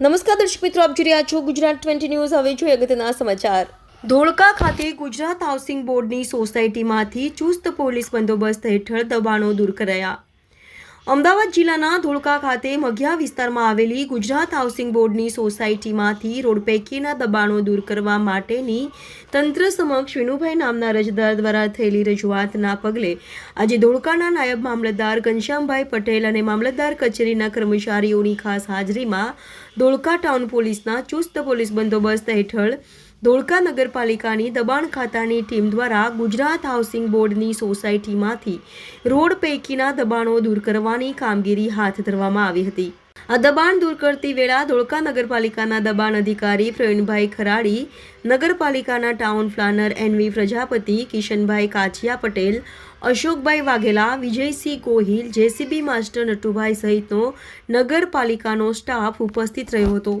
નમસ્કાર દર્શક મિત્રો, આપ જોઈ રહ્યા છો ગુજરાત ટ્વેન્ટી ન્યૂઝ. હવે જોઈએ અગત્યના સમાચાર. ધોળકા ખાતે ગુજરાત હાઉસિંગ બોર્ડની સોસાયટીમાંથી ચુસ્ત પોલીસ બંદોબસ્ત હેઠળ દબાણો દૂર કરાયા. અમદાવાદ જિલ્લાના ધોળકા ખાતે મઘિયા વિસ્તારમાં આવેલી ગુજરાત હાઉસિંગ બોર્ડની સોસાયટીમાંથી રોડ પૈકીના દબાણો દૂર કરવા માટેની તંત્ર સમક્ષ વિનુભાઈ નામના રજદાર દ્વારા થયેલી રજૂઆતના પગલે આજે ધોળકાના નાયબ મામલતદાર ઘનશ્યામભાઈ પટેલ અને મામલતદાર કચેરીના કર્મચારીઓની ખાસ હાજરીમાં ધોળકા ટાઉન પોલીસના ચુસ્ત પોલીસ બંદોબસ્ત હેઠળ ધોળકા નગરપાલિકાની દબાણ ખાતાની ટીમ દ્વારા ગુજરાત હાઉસિંગ બોર્ડની સોસાયટીમાંથી રોડ પૈકીના દબાણો દૂર કરવાની કામગીરી હાથ ધરવામાં આવી હતી. આ દબાણ દૂર કરતી વેળા ધોળકા નગરપાલિકાના દબાણ અધિકારી પ્રવીણભાઈ ખરાડી, નગરપાલિકાના town planner N V Prajapati, Kishanbhai Kachhiya Patel, Ashokbhai Vaghela, Vijaysinh Gohil JCB master Natubhai સહિતનો નગરપાલિકાનો સ્ટાફ ઉપસ્થિત રહ્યો હતો.